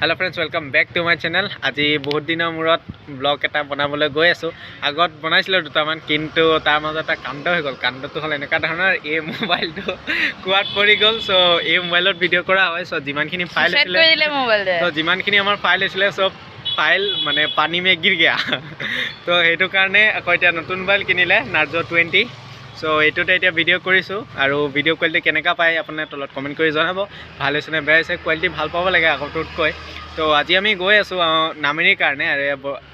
Hello' friends welcome back to my channel আজি বহুত দিনৰ মূৰত ব্লগ এটা বনাবলৈ গৈ আছোঁ। আগত বনাইছিলোঁ দুটামান কিন্তু তাৰ মাজত এটা কাণ্ড হৈ গ'ল। কাণ্ডটো হ'ল এনেকুৱা ধৰণৰ এই মোবাইলটো কুৱাত পৰি গ'ল। চ' এই মোবাইলত ভিডিঅ' কৰা হয়। চ' যিমানখিনি ফাইল আছিলে ত' যিমানখিনি আমাৰ ফাইল আছিলে চব ফাইল মানে পানী মে গিৰ গিয়া। ত' সেইটো কাৰণে আকৌ এতিয়া নতুন মোবাইল কিনিলে নাৰ্জ' টুৱেণ্টি চ' এইটোতে এতিয়া ভিডিঅ' কৰিছোঁ আৰু ভিডিঅ' কোৱালিটি কেনেকুৱা পায় আপোনাৰ তলত কমেণ্ট কৰি জনাব। ভাল হৈছে নে বেয়া হৈছে কোৱালিটি ভাল পাব লাগে আগৰটোতকৈ ত' আজি আমি গৈ আছোঁ নামেৰিৰ কাৰণে আৰু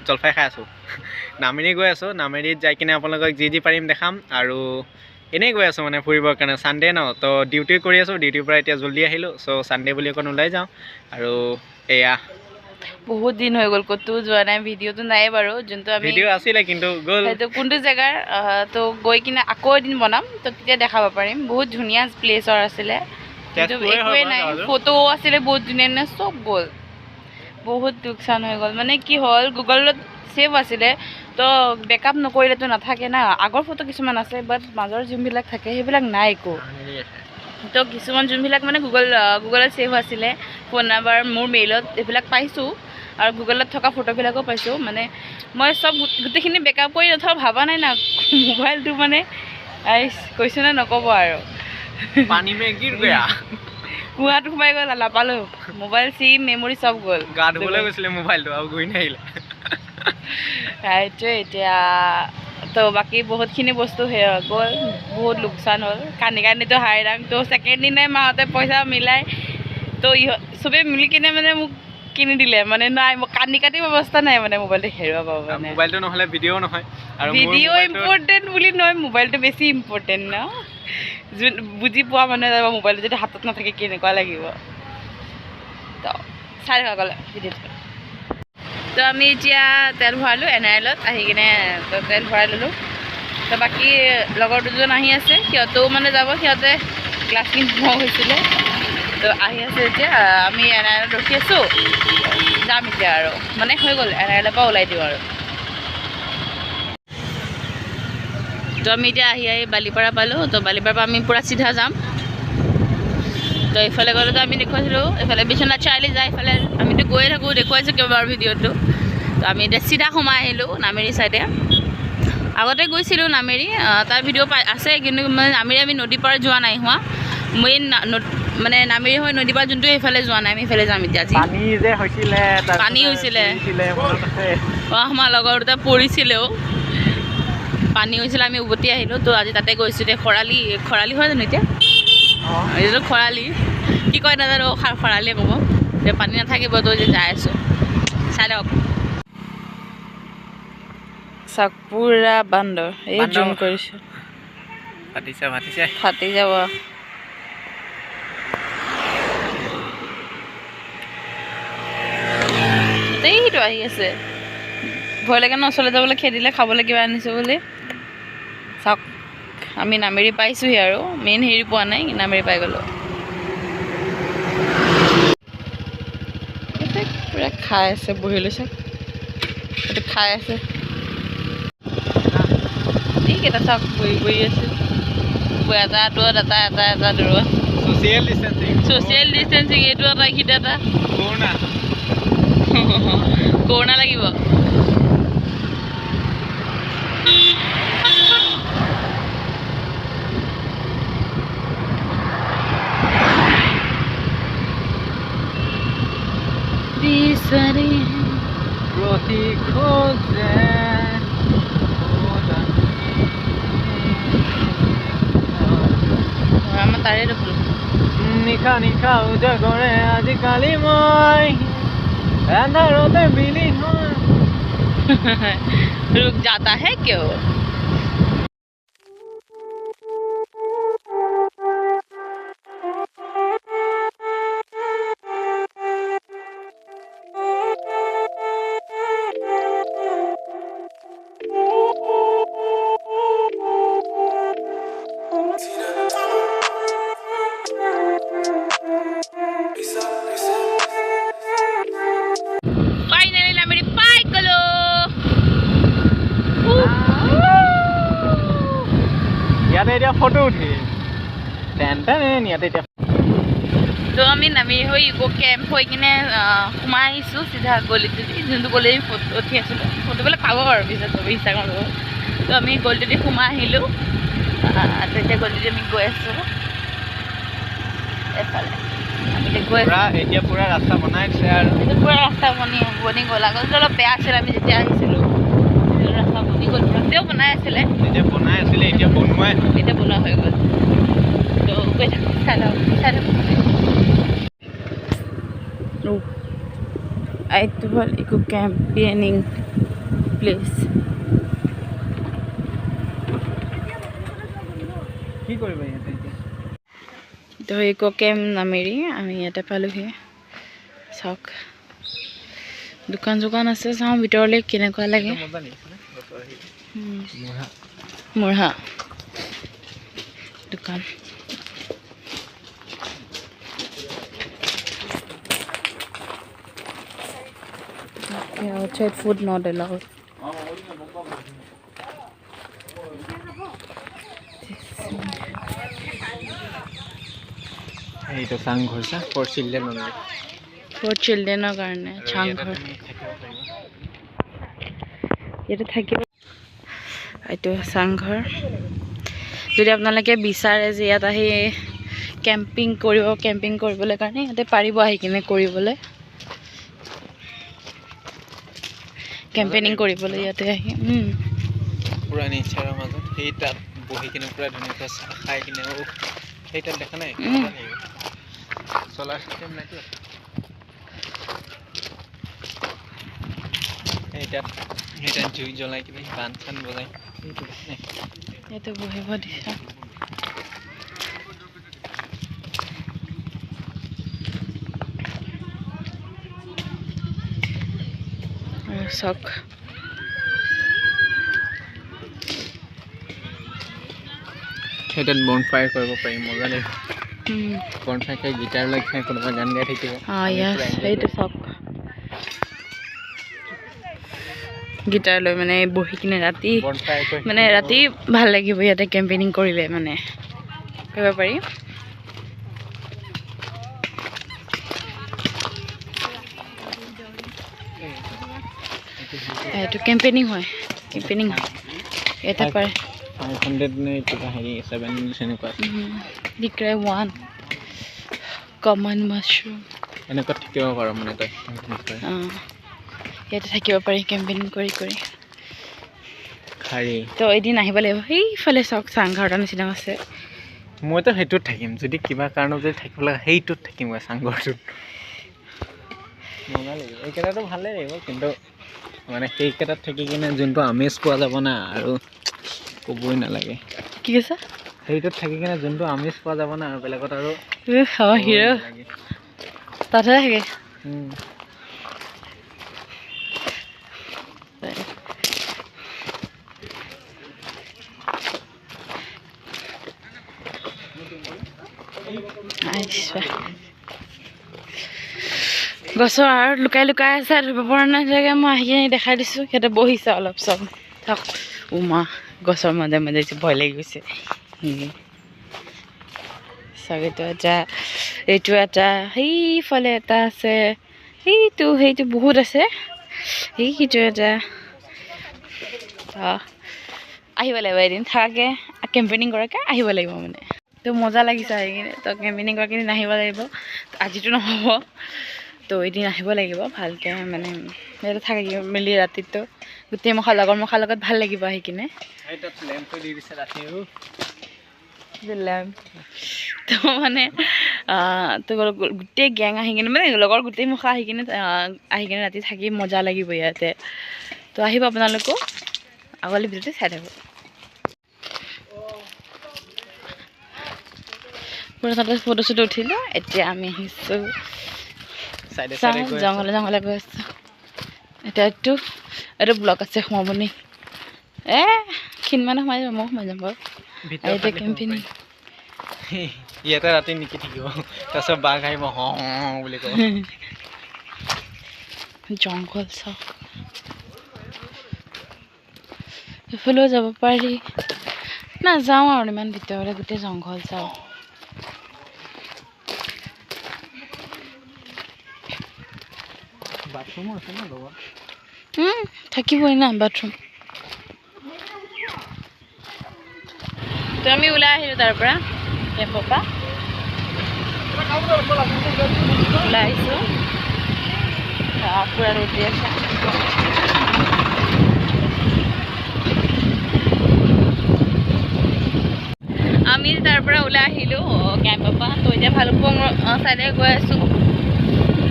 জলফাই খাই আছোঁ। নামেৰি গৈ আছোঁ নামেৰিত যাই কিনে আপোনালোকক যি যি পাৰিম দেখাম আৰু এনেই গৈ আছোঁ মানে ফুৰিবৰ কাৰণে। ছানডে ন ত' ডিউটি কৰি আছোঁ ডিউটিৰ পৰা এতিয়া জল্দি আহিলোঁ চ' ছানডে বুলি অকণ ওলাই যাওঁ। আৰু এয়া বহুত দিন হৈ গ'ল ক'তো যোৱা নাই ভিডিঅ'টো নাই বাৰু যোনটো আমি ভিডিঅ' আছিলে কিন্তু গ'ল। সেইটো কোনটো জেগাৰ তো গৈ কিনে আকৌ এদিন বনাম তো তেতিয়া দেখাব পাৰিম। বহুত ধুনীয়া প্লেচৰ আছিলে। কিন্তু একোৱে নাই। গাঁৱটো। ফটো আছিলে বহুত ধুনীয়া ধুনীয়া চব গ'ল। বহুত লোকচান হৈ গ'ল। মানে কি হ'ল গুগলত ছেভ আছিলে তো বেকআপ নকৰিলেতো নাথাকে না। আগৰ ফটো কিছুমান আছে বাট মাজৰ যোনবিলাক থাকে সেইবিলাক নাই একো। তো কিছুমান যোনবিলাক মানে গুগল গুগলত ছেভ আছিলে ফোন নাম্বাৰ মোৰ মেইলত এইবিলাক পাইছোঁ আৰু গুগলত থকা ফটোবিলাকো পাইছোঁ। মানে মই চব গোটেইখিনি বেকআপ কৰি নথওঁ ভবা নাই না মোবাইলটো মানে কৈছোঁ নে নক'ব আৰু। কুঁৱাত সোমাই গ'ল নাপালোঁ। মোবাইল চিম মেমৰি চব গ'ল। গা ধুবলৈ গৈছিলে মোবাইলটো আৰু ঘূৰি নাহিলে। সেইটোৱে এতিয়া তো বাকী বহুতখিনি বস্তু সেই হৈ গ'ল বহুত লোকচান হ'ল। কান্দি কান্দিতো হাইৰাং তো ছেকেণ্ড দিনাই মাহঁতে পইচা মিলাই তো চবেই মিলি কিনে মানে মোক কিনি দিলে। মানে নাই মোক কান্দি কাটি ব্যৱস্থা নাই মানে মোবাইলটো হেৰুৱাব মানে। মোবাইলটো নহ'লে ভিডিঅ'ও নহয়। আৰু ভিডিঅ' ইম্পৰ্টেণ্ট বুলি নহয় মোবাইলটো বেছি ইম্পৰ্টেণ্ট ন? যোন বুজি পোৱা মানুহে যাব মোবাইলটো যদি হাতত নাথাকে কেনেকুৱা লাগিব? তো চাই থকা গ'লে ভিডিঅ'টো। তো আমি এতিয়া তেল ভৰালোঁ এন আৰ এলত আহি কিনে তো তেল ভৰাই ল'লোঁ। তো বাকী লগৰ দুজন আহি আছে সিহঁতেও মানে যাব সিহঁতে ক্লাছ কিনিব হৈছিলে তো আহি আছে এতিয়া আমি এন আৰ এলত ৰখি আছোঁ, যাম এতিয়া আৰু। মানে হৈ গ'ল এন আৰ এলৰ পৰা ওলাই দিওঁ আৰু। তো আমি এতিয়া আহি আহি বালিপাৰা পালোঁ, তো বালিপাৰাৰ পৰা আমি পূৰা চিধা যাম। তো এইফালে গ'লেতো আমি দেখুৱাইছিলোঁ, এইফালে বিশ্বনাথ চাৰিআলি যায়, এইফালে আমিতো গৈয়ে থাকোঁ, দেখুৱাইছোঁ কেইবাৰ ভিডিঅ'টো। তো আমি এতিয়া চিধা সোমাই আহিলোঁ, নামেৰি ছাইডে আগতে গৈছিলোঁ নামেৰি তাৰ ভিডিঅ' পাই আছে, কিন্তু মানে নামেৰি আমি নদীৰ পাৰ যোৱা নাই হোৱা। মেইন মানে নামেৰি হৈ নদীৰ পাৰ যোনটো সেইফালে যোৱা নাই আমি সেইফালে যাম এতিয়া আজি। পানী যে হৈছিলে আমাৰ লগৰ দুটা পৰিছিলেও। পানী হৈছিলে আমি উভতি আহিলোঁ। তো আজি তাতে গৈছোঁ এতিয়া খৰালি খৰালি হয় জানো এতিয়া? অঁ। এইটো খৰালি। কি কয় নাজানো খৰালিয়ে ক'ব। এতিয়া পানী নাথাকিব তো এতিয়া যাই আছোঁ। চাই লওক। চাওক পুৰা বান্দৰ এই। জুম কৰিছোঁ। ফাটি যাব। আহি আছে। ভয় লাগে ন ওচৰলৈ যাবলৈ খেদিলে খাবলৈ কিবা আনিছোঁ বুলি। চাওক আমি নামেৰি পাইছোঁহি আৰু। মেইন হেৰি পোৱা নাই নামেৰি পাই গ'লোঁ। পূৰা খাই আছে বহি লৈছে। এইটো খাই আছে। এইকেইটা চাওক বহি বহি আছে। এটা দূৰত এটা এটা এটা দূৰত ছ'চিয়েল ডিষ্টেঞ্চিং ছ'চিয়েল ডিষ্টেঞ্চিং এইটো এটা। সিটো এটা কৰোণা লাগিব। বিচাৰি প্ৰতি খোজে আমাৰ তাৰে ৰখিলোঁ নিশা নিশা উজাগৰে আজিকালি মই अंधा रोते बिली हाँ रुक जाता है क्यों এতিয়া ফটো উঠিম টেন টেন ইয়াতে এতিয়া। তো আমি নামি হৈ ইক' কেম্প হৈ কিনে সোমাই আহিছোঁ চিধা গলিটোদি। যোনটো গলি আমি ফটো উঠি আছিলোঁ ফটোবিলাক পাব বাৰু পিছত চবেই ইনষ্টাগ্ৰাম পাব তো আমি গলিটোদি সোমাই আহিলোঁ। আহ, তো এতিয়া গলিটোদি আমি গৈ আছোঁ। এফালে। আমি এতিয়া গৈ আছোঁ। পূৰা এতিয়া পূৰা ৰাস্তা বনাই দিছে আৰু পূৰা ৰাস্তা বনি বনি গ'ল। আগতে অলপ বেয়া আছিল আমি যেতিয়া আহিছিলোঁ। ৰাস্তা বনি গ'ল তেতিয়াও বনাই আছিলে। এতিয়া বনাই আছিলে এতিয়া বনোৱাই এতিয়া বনোৱা হৈ গ'ল। তো গৈ থাকোঁ চাই লওঁ চাই থাকোঁ এইটো হ'ল ইকো কেম্পেইনিং প্লেচ কি কৰিবা ইয়াতে এতিয়া? তো ইকো কেম্প নামেৰি আমি ইয়াতে পালোহি। চাওক দোকান চোকান আছে চাওঁ ভিতৰলৈ কেনেকুৱা লাগে। মজা লাগিছে নে গছৰ হেৰি উম, মুঢ়া মুঢ়া দোকান Okay, outside food not allowed. এইটো চাংঘৰ চা ফৰ চিলড্ৰেন অনলি For childrenৰ কাৰণে চাংঘৰ ইয়াতে থাকিব এইটো চাংঘৰ। যদি আপোনালোকে বিচাৰে যে ইয়াত আহি কেম্পিং কৰিব কেম্পিং কৰিবলৈ কাৰণে ইয়াতে পাৰিব আহি কিনে কৰিবলৈ। কেম্পেইনিং কৰিবলৈ ইয়াতে আহি পূৰা নেচাৰৰ মাজত সেই তাত বহি কিনে পূৰা ধুনীয়াকৈ চাহ খাই কিনে সেই তাত দেখা নাই। চলাৰ চিষ্টেম নাইতো সেই তাত সেই তাত জুই জ্বলাই কিনে গান চান বজাই। ইয়াতে বহিব দিছে চাওক সেই তাত কৰিব পাৰি মজা লাগিব বন গীটাৰ লৈ খাই কোনোবা গান গাই থাকিব। অঁ সেইটো চাওক গীটাৰ লৈ মানে বহি কিনে ৰাতি মানে ৰাতি ভাল লাগিব ইয়াতে কেম্পেইনিং কৰিলে মানে। কৰিব পাৰি। এইটো কেম্পেইনিং হয় কেম্পেইনিং হয়। ইয়াতে পাৰে ফাইভ হাণ্ড্ৰেড নে কিবা হেৰি ছেভেন সেনেকুৱা ডিক্ৰাই ওৱান কমন মাছৰুম এনেকুৱা থাকিব পাৰ মানে তই। অঁ। ইয়াতে থাকিব পাৰি কেম্পেইনিং কৰি কৰি। তো এদিন আহিব লাগিব। সেইফালে চাওক চাংঘৰটাৰ নিচিনা আছে। মইতো সেইটোত থাকিম যদি কিবা কাৰণত যদি থাকিব লাগে সেইটোত থাকিম চাংঘৰটোত। মজা লাগিব। এইকেইটাতো ভালেই লাগিব কিন্তু মানে সেইকেইটাত থাকি কিনে যোনটো আমেজ পোৱা যাব না আৰু ক'বই নালাগে। কি কৈছা? সেইটোত থাকি কিনে যোনটো আমেজ পোৱা যাব না আৰু বেলেগত আৰু। তাতে থাকে। গছৰ আৰু লুকাই লুকাই আছে ধৰিব পৰা নাই জেগা মই আহি কিনে দেখাই দিছোঁ সিহঁতে বহিছে অলপ চব চাওক উমা গছৰ মাজে মাজে ভয় লাগি গৈছে। চাওক এইটো এটা এইটো এটা সেইফালে এটা আছে। সেইটো সেইটো বহুত আছে। সেইটো এটা। আহ, আহিব লাগিব এদিন থাকাকৈ কেম্পেইনিং কৰাকৈ আহিব লাগিব মানে। তো মজা লাগিছে আহি কিনে। তো কেম্পেইনিং কৰা কেইদিন আহিব লাগিব। আজিতো নহ'ব। তো এদিন আহিব লাগিব ভালকৈ মানে ইয়াতে থাকি মেলি ৰাতিটো। গোটেই মখা লগৰ মখাৰ লগত ভাল লাগিব আহি কিনে। তো মানে তো গোটেই গেং আহি কিনে মানে লগৰ গোটেই মুখা আহি কিনে আহ, কিনে ৰাতি থাকি মজা লাগিব ইয়াতে। তো আহিব আপোনালোকো। আগলৈ ভিডিঅ'টো চাই থাকোঁ পুৰা তাতে ফটো চটো উঠিলোঁ এতিয়া আমি আহিছোঁ। চাওঁ জংঘলে জংঘলে গৈ আছোঁ। এতিয়া এইটো এইটো ব্লক আছে সোমাব নি এ ক্ষীণমানে সোমাই যাব মই সোমাই যাম বাৰু। এতিয়া পাৰি। ইয়াতে ৰাতি নিকি থাকিব। তাৰপিছত বাঘ আহিব হওঁ বুলি ক'ব। জংঘল চাওক। সেইফালেও যাব পাৰি। নাযাওঁ আৰু ইমান ভিতৰলৈ গোটেই জংঘল চাওঁ বাথৰুমো আছে ন লগত উম, থাকিবই না বাথৰুম তো আমি ওলাই আহিলোঁ তাৰ পৰা কেম্পৰ পৰা। ওলাই আহিছোঁ। ৰ'দ দি আছে। আমি তাৰ পৰা ওলাই আহিলোঁ কেম্পৰ পৰা তো এতিয়া ভালুকপুং ছাইডে গৈ আছোঁ।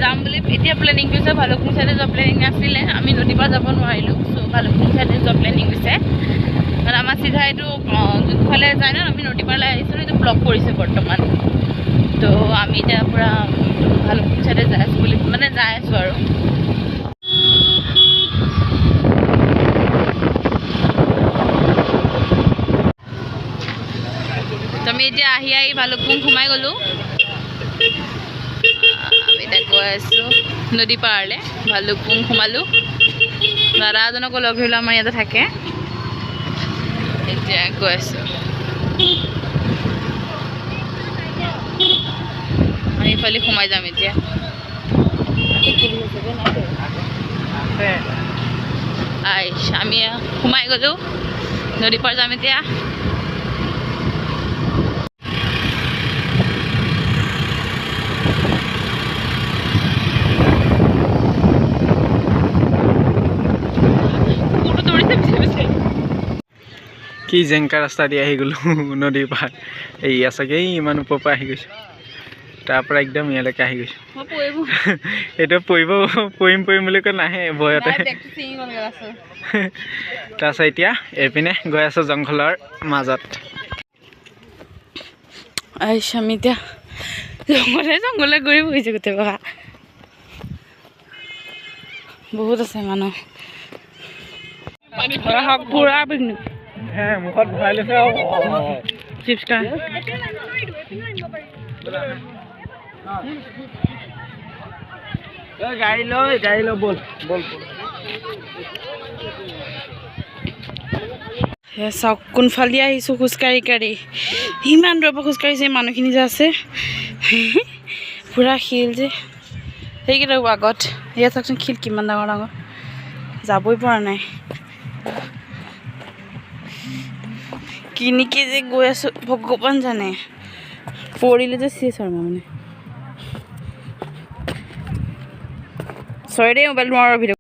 যাম বুলি এতিয়া প্লেনিং কৰিছে ভালুকপুং চাইডে যোৱা প্লেনিং নাছিলে আমি নদীৰ পৰা যাব নোৱাৰিলোঁ চ' ভালুকপুং চাইডে যোৱা প্লেনিং হৈছে কাৰণ আমাৰ চিধা এইটো যোনফালে যায় ন আমি নদীৰ পৰালৈ আহিছিলোঁ এইটো ব্লক কৰিছে বৰ্তমান। তো আমি এতিয়া পূৰা ভালুকপুং চাইডে যাই আছোঁ বুলি মানে যাই আছোঁ আৰু। আমি এতিয়া আহি আহি ভালুকপুং সোমাই গ'লোঁ। আমি এতিয়া গৈ আছোঁ। নদী পাৰলৈ ভালুকপুং সোমালোঁ। দাদা এজনকো লগ ধৰিলোঁ, আমাৰ ইয়াতে থাকে। এতিয়া গৈ আছোঁ। আমি ইফালে সোমাই যাম এতিয়া। আইছ আমি সোমাই গ'লোঁ। নদী পাৰ যাম এতিয়া। কি জেংকা ৰাস্তা দি আহি গ'লোঁ নদীৰ পাৰ। এয়া চাগে এই ইমান ওপৰৰ পৰা আহি গৈছোঁ। তাৰ পৰা একদম ইয়ালৈকে আহি গৈছোঁ। এইটো পৰিব পৰিম পৰিম বুলি কৈ নাহে ভয়তে। তাৰপিছত এতিয়া এইপিনে গৈ আছোঁ জংঘলৰ মাজত। আইছ আমি এতিয়া জংঘলে জংঘলে ঘূৰি ফুৰিছোঁ গোটেই বগা। বহুত আছে মানুহ। পুৰা পিকনিক। হে মুখত ভৰাই লৈছে চিপছ খাই গাড়ী লৈ গাড়ী লৈ ব'ল ব'ল। চাওক কোনফালে আহিছোঁ খোজকাঢ়ি কাঢ়ি। ইমান দূৰৰ পৰা খোজকাঢ়িছে মানুহখিনি যে আছে। পূৰা শিল যে। সেইকেইটা আগত। ইয়াত চাওকচোন শিল কিমান ডাঙৰ ডাঙৰ। যাবই পৰা নাই। কেনেকৈ যে গৈ আছোঁ, ভগৱান জানে। পৰিলে যে চেছ আৰু মানে। চৰি দেই মোবাইল নোৱাৰোঁ ভিডিঅ'